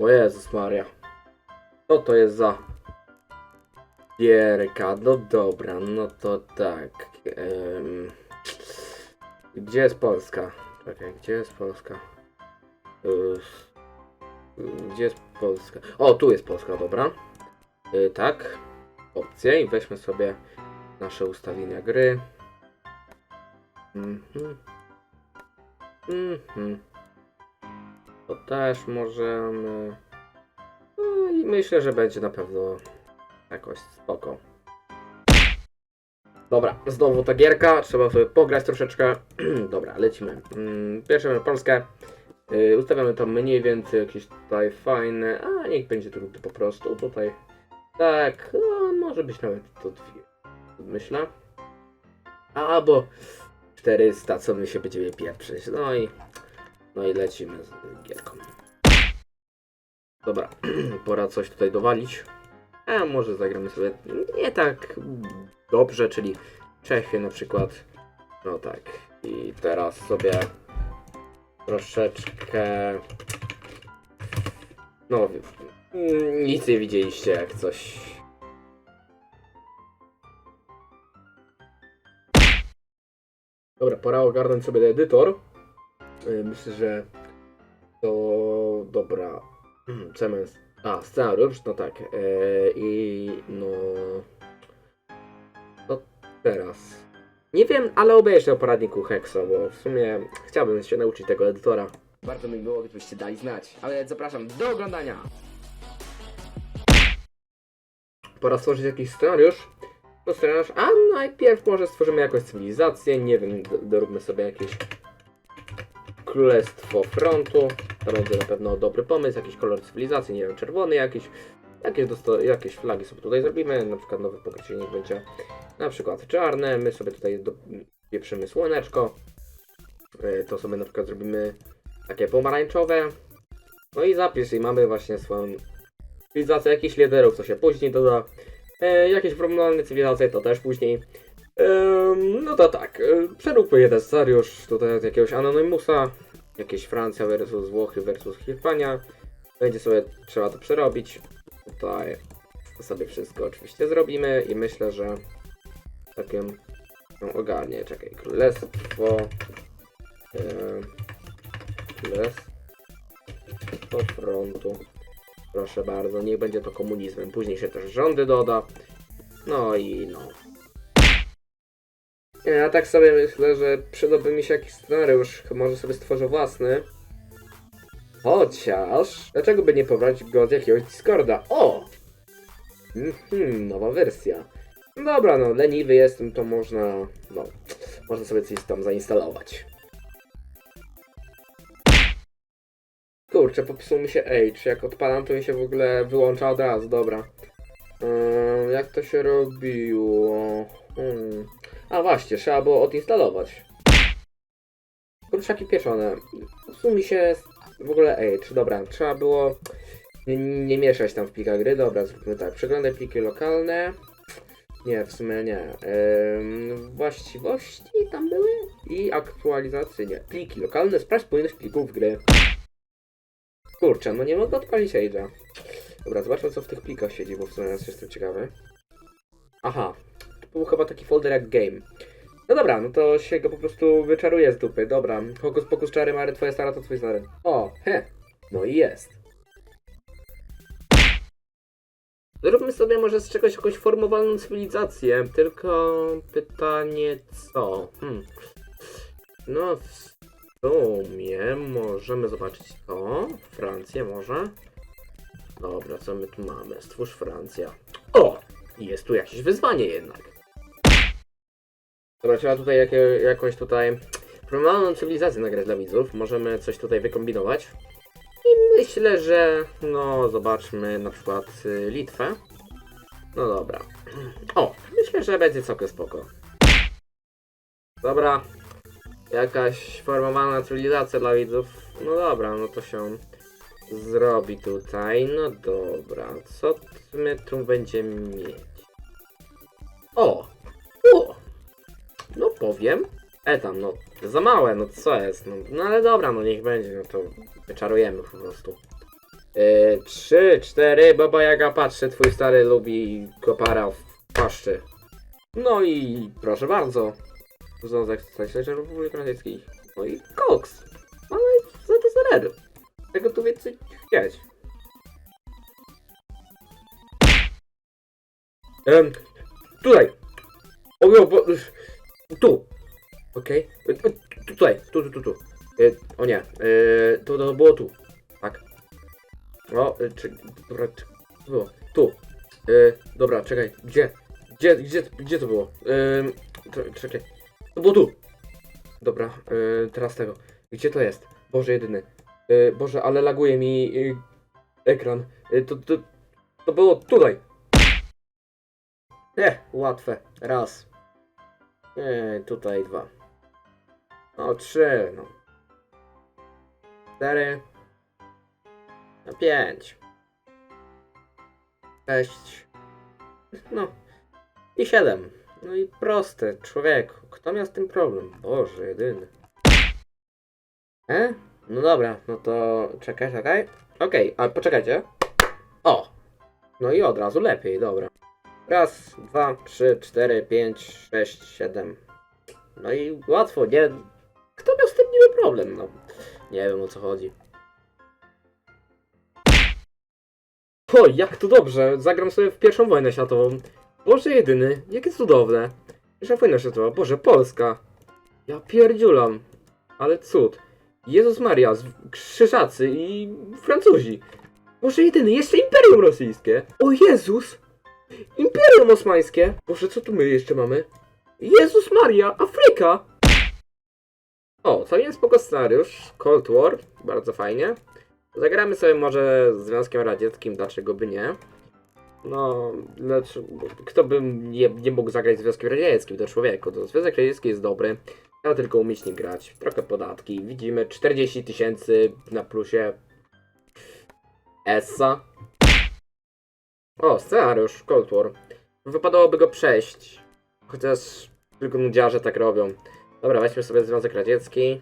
O Jezus Maria. Co to jest za gierka? No dobra, no to tak. em, Gdzie jest Polska? Czekaj, gdzie jest Polska? Gdzie jest Polska? O, tu jest Polska, dobra. Y, tak. Opcje i weźmy sobie nasze ustawienia gry. Mhm. Mhm. To też możemy. No i myślę, że będzie na pewno jakoś spoko. Dobra, znowu ta gierka, trzeba sobie pograć troszeczkę. Dobra, lecimy. Mm, Pierwsze Polskę. Yy, ustawiamy to mniej więcej jakieś tutaj fajne, a niech będzie trudny po prostu. Tutaj tak, no, może być nawet to dwie. Myślę. Albo 400, co my się będziemy pieprzyć. No i, no i lecimy z gierką. Dobra, pora coś tutaj dowalić. A może zagramy sobie nie tak dobrze, czyli Czechy na przykład. No tak. I teraz sobie troszeczkę. No, mm, nic nie widzieliście jak coś. Dobra, pora ogarnąć sobie edytor. Y, Myślę, że to dobra. Hmm, CMS. A, scenariusz, no tak. E, I no. To teraz. Nie wiem, ale obejrzę o poradniku Hexa, bo w sumie chciałbym się nauczyć tego edytora. Bardzo mi było, gdybyście dali znać. Ale zapraszam do oglądania. Pora stworzyć jakiś scenariusz. No scenariusz, a najpierw może stworzymy jakąś cywilizację, nie wiem, doróbmy sobie jakieś Królestwo Frontu. To będzie na pewno dobry pomysł, jakiś kolor cywilizacji, nie wiem, czerwony jakiś. Jakieś, jakieś flagi sobie tutaj zrobimy, na przykład nowe pokrycie niech będzie na przykład czarne, my sobie tutaj do- pieprzymy słoneczko. E, To sobie na przykład zrobimy takie pomarańczowe. No i zapis i mamy właśnie swoją cywilizację, jakichś liderów, co się później doda. E, jakieś proponowane cywilizacje to też później. No to tak, przeróbmy jeden scenariusz tutaj jakiegoś Anonymusa, jakieś Francja versus Włochy versus Hiszpania. Będzie sobie trzeba to przerobić. Tutaj sobie wszystko oczywiście zrobimy i myślę, że takim no, ogarnie, czekaj, Królestwo e, Królestwo Frontu. Proszę bardzo, niech będzie to komunizmem. Później się też rządy doda. No i no. Ja tak sobie myślę, że przydałby mi się jakiś scenariusz. Może sobie stworzę własny. Chociaż... Dlaczego by nie pobrać go z jakiegoś Discorda? O! Mhm, nowa wersja. Dobra, no leniwy jestem, to można... No, można sobie coś tam zainstalować. Kurczę, popsuł mi się Age. Jak odpalam, to mi się w ogóle wyłącza od razu, dobra. Eee, jak to się robiło? Hmm. A właśnie, trzeba było odinstalować. Kurczaki pieczone. Popsuł mi się w ogóle Age. Dobra, trzeba było nie, nie mieszać tam w plikach gry. Dobra, zróbmy tak. Przeglądaj pliki lokalne. Nie, w sumie nie. Właściwości tam były? I aktualizacje, nie. Pliki lokalne, sprawdź spójność plików gry. Kurczę, no nie mogę odpalić Age'a. Dobra, zobaczmy co w tych plikach siedzi, bo w sumie teraz jestem ciekawy. Aha, był chyba taki folder jak game. No dobra, no to się go po prostu wyczaruje z dupy. Dobra, hokus pokus czary mary, twoja stara to twój stary. O, he, no i jest. Zróbmy sobie może z czegoś jakąś formowalną cywilizację, tylko pytanie co? Hmm. No w sumie możemy zobaczyć to. Francję może. Dobra, co my tu mamy? Stwórz Francja. O! Jest tu jakieś wyzwanie jednak. Dobra, trzeba tutaj jakąś tutaj normalną cywilizację nagrać dla widzów. Możemy coś tutaj wykombinować. I myślę, że no zobaczmy na przykład y, Litwę. No dobra. O, myślę, że będzie całkiem spoko. Dobra. Jakaś formowana cywilizacja dla widzów. No dobra, no to się zrobi tutaj. No dobra, co my tu będziemy mieć? O! Powiem. E tam, no za małe, no co jest? No, no ale dobra, no niech będzie, no to wyczarujemy po prostu. Yy, trzy, cztery, baba Jaga patrzy, twój stary lubi kopara w paszczy. No i proszę bardzo. Związek Stowarzyszenia Republiki Radzieckiej. No i koks. Ale ZSRR. Czego tu więcej chcieć? Um, tutaj. O, bo, tu. Okej. E, e, Tutaj, tu, tu, tu, tu. E, o nie, e, to, to było tu. Tak. O, e, czy, dobra, czy, było. Tu. E, dobra, czekaj, gdzie? Gdzie, gdzie, gdzie to było? E, cze- czekaj. To było tu. Dobra, e, teraz tego. Gdzie to jest? Boże jedyny. E, Boże, ale laguje mi e, ekran. E, to, to, to było tutaj. Nie, łatwe. Raz. Nie, tutaj dwa. No, trzy, no. Cztery. No, pięć. Sześć. No. I siedem. No i proste, człowieku. Kto miał z tym problem? Boże, jedyny. E? No dobra, no to czekaj, czekaj. Okej, a poczekajcie. O! No i od razu lepiej, dobra. Raz, dwa, trzy, cztery, pięć, sześć, siedem. No i łatwo, nie? Kto miał z tym niby problem? No, nie wiem o co chodzi. O, jak to dobrze! Zagram sobie w pierwszą wojnę światową. Boże jedyny, jakie cudowne. Pierwsza wojna światowa, Boże, Polska. Ja pierdziulam. Ale cud. Jezus Maria, krzyżacy i Francuzi. Boże jedyny, jeszcze Imperium Rosyjskie. O Jezus! Imperium Osmańskie! Boże, co tu my jeszcze mamy? Jezus Maria, Afryka! O, całkiem spoko scenariusz. Cold War, bardzo fajnie. Zagramy sobie może z Związkiem Radzieckim, dlaczego by nie? No, lecz kto by nie, nie mógł zagrać z Związkiem Radzieckim, to człowieku. To Związek Radziecki jest dobry, trzeba tylko umieć nie grać. Trochę podatki, widzimy 40 tysięcy na plusie. Essa. O, scenariusz, Cold War. Wypadałoby go przejść. Chociaż tylko nudziarze tak robią. Dobra, weźmy sobie Związek Radziecki.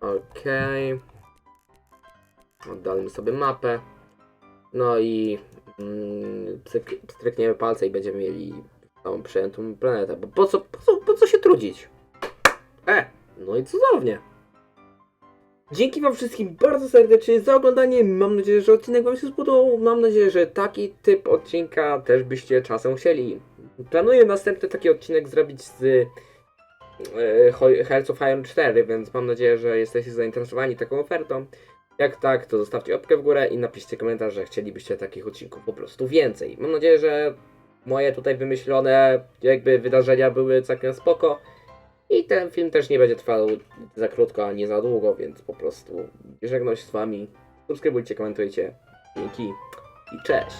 Okej. Oddalmy sobie mapę. No i mm, pstryk, pstrykniemy palce i będziemy mieli całą przejętą planetę. Bo po co, po co, po co się trudzić? E, no i cudownie. Dzięki Wam wszystkim bardzo serdecznie za oglądanie. Mam nadzieję, że odcinek Wam się spodobał. Mam nadzieję, że taki typ odcinka też byście czasem chcieli. Planuję następny taki odcinek zrobić z e, Hearts of Iron 4, więc mam nadzieję, że jesteście zainteresowani taką ofertą. Jak tak, to zostawcie łapkę w górę i napiszcie komentarz, że chcielibyście takich odcinków po prostu więcej. Mam nadzieję, że moje tutaj wymyślone jakby wydarzenia były całkiem spoko. I ten film też nie będzie trwał za krótko, ani za długo, więc po prostu żegnam się z wami. Subskrybujcie, komentujcie. Dzięki i cześć.